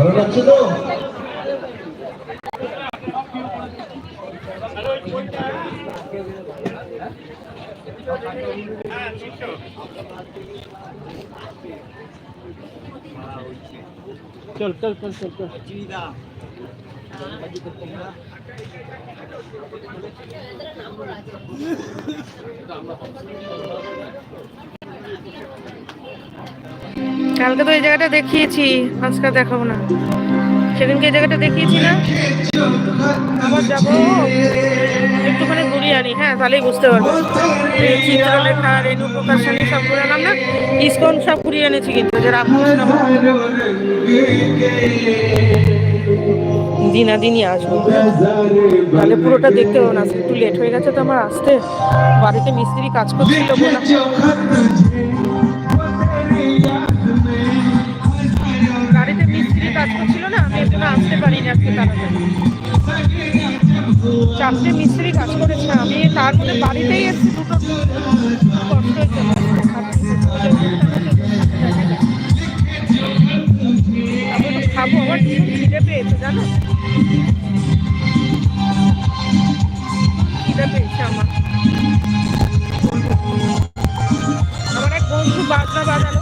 ভালো লাগছে তো? চল চল চল চল চল। কালকে তো এই জায়গাটা দেখিয়েছি আজকে দেখাবো না। সেদিনকে এই জায়গাটা দেখিয়েছি না? আবার যাব। একটুখানি ঘুরিয়ে আনি হ্যাঁ তাহলেই বুঝতে পারব। চিত্রলেখা, রেণু প্রকাশনী সব ঘুরে আনলাম না। ইস্কন সব ঘুরিয়ে এনেছি কিন্তু যে আসব। তাহলে পুরোটা দেখতে হবে না একটু লেট হয়ে গেছে তো আমার আসতে। বাড়িতে মিস্ত্রি কাজ করছিল বললাম। আসতে পারিনি আজকে তাড়াতাড়ি চারটে মিস্ত্রি কাজ করেছে, আমি তার মধ্যে বাড়িতেই এসেছি, দুটো কষ্ট হয়েছে আমি একটু খাব আমার খিদে পেয়েছে, জানো? খিদে পেয়েছে আমার। আমার এক বন্ধু বাজনা বাজালো।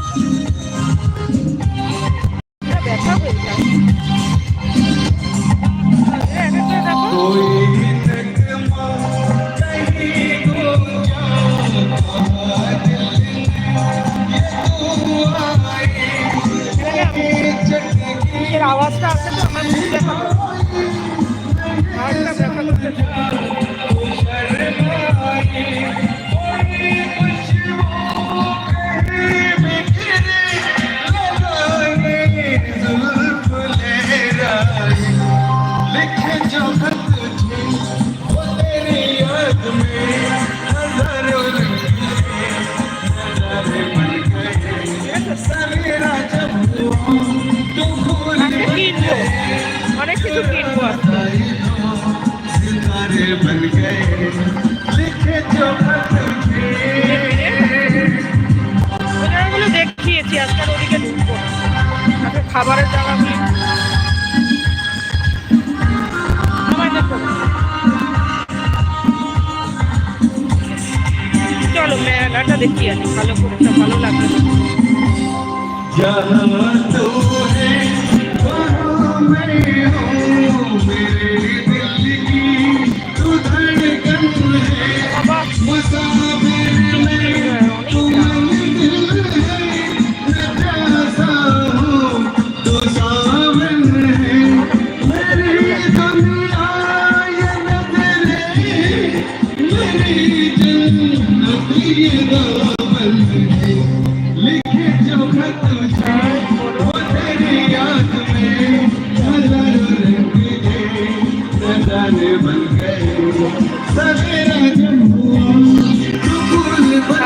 ওই জায়গাগুলো দেখিয়েছি আজকে আর ওদিকে ঢুকবো খাবারের জায়গা আমায় দেখো। চলো মেলাটা দেখি আনি ভালো করে ভালো লাগবে।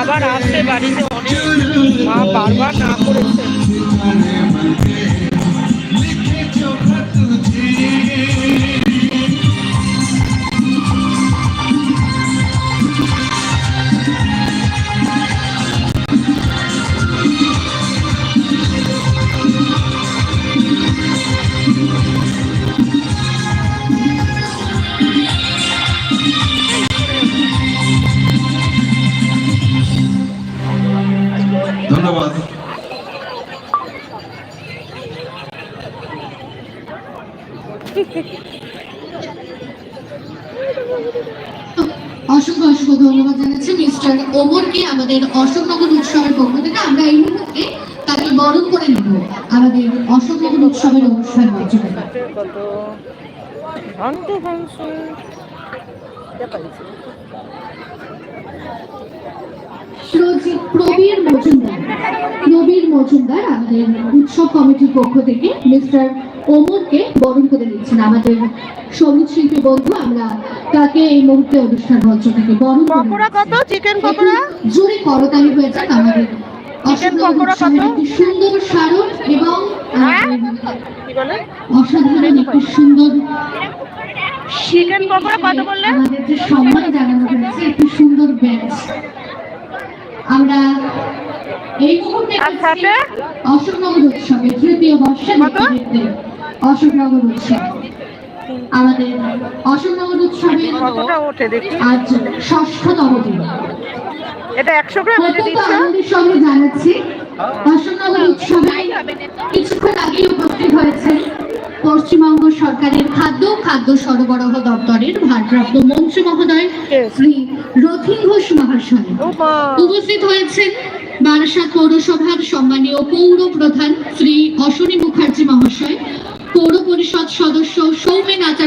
আবার আসছে বাড়িতে অনেক মা বারবার না করেছে। ধন্যবাদ অসংখ্য অসংখ্য ধন্যবাদ জানাচ্ছি। মিস্টার ওমরকে আমাদের অশোকনগর উৎসবের পক্ষ থেকে আমরা এই মুহূর্তে তাকে বরণ করে নেব। আমাদের অশোকনগর উৎসবের অনুষ্ঠান মঞ্চ প্রবীর মজুমদার। প্রবীর মজুমদার আমাদের উৎসব কমিটির পক্ষ থেকে মিস্টার ওমরকে বরণ করে নিচ্ছেন। আমাদের সংগীত শিল্পী বন্ধু আমরা তাকে এই মুহূর্তে অনুষ্ঠান মঞ্চ থেকে বরণ পকোড়া কত? চিকেন পকোড়া? জোরে করতালি হয়ে যাক আমাদের একটি সুন্দর স্মারক এবং হ্যাঁ? অসাধারণ একটি সুন্দর চিকেন পকোড়া কত বললে? আমাদের যে সম্মান জানানো হয়েছে একটি সুন্দর ব্যাচ আমরা এই মুহূর্তে অশোকনগর উৎসবে তৃতীয় বর্ষে কত? অশোকনগর উৎসব। আমাদের অশোকনগর দেখি? আজ ষষ্ঠতম দিন। এটা একশো গ্রাম আনন্দের সঙ্গে জানাচ্ছি। অশোকনগর উৎসবে কিছুক্ষণ আগে উপস্থিত হয়েছেন পশ্চিমবঙ্গ সরকারের খাদ্য খাদ্য সরবরাহ দপ্তরের ভারপ্রাপ্ত মন্ত্রী মহোদয় শ্রী রথিন ঘোষ মহাশয়। উপস্থিত হয়েছেন বারাসাত পৌরসভার সম্মানীয় পৌর প্রধান শ্রী অশ্বনী মুখার্জি মহাশয় পৌর পরিষদ সদস্য সৌমেন আচার্য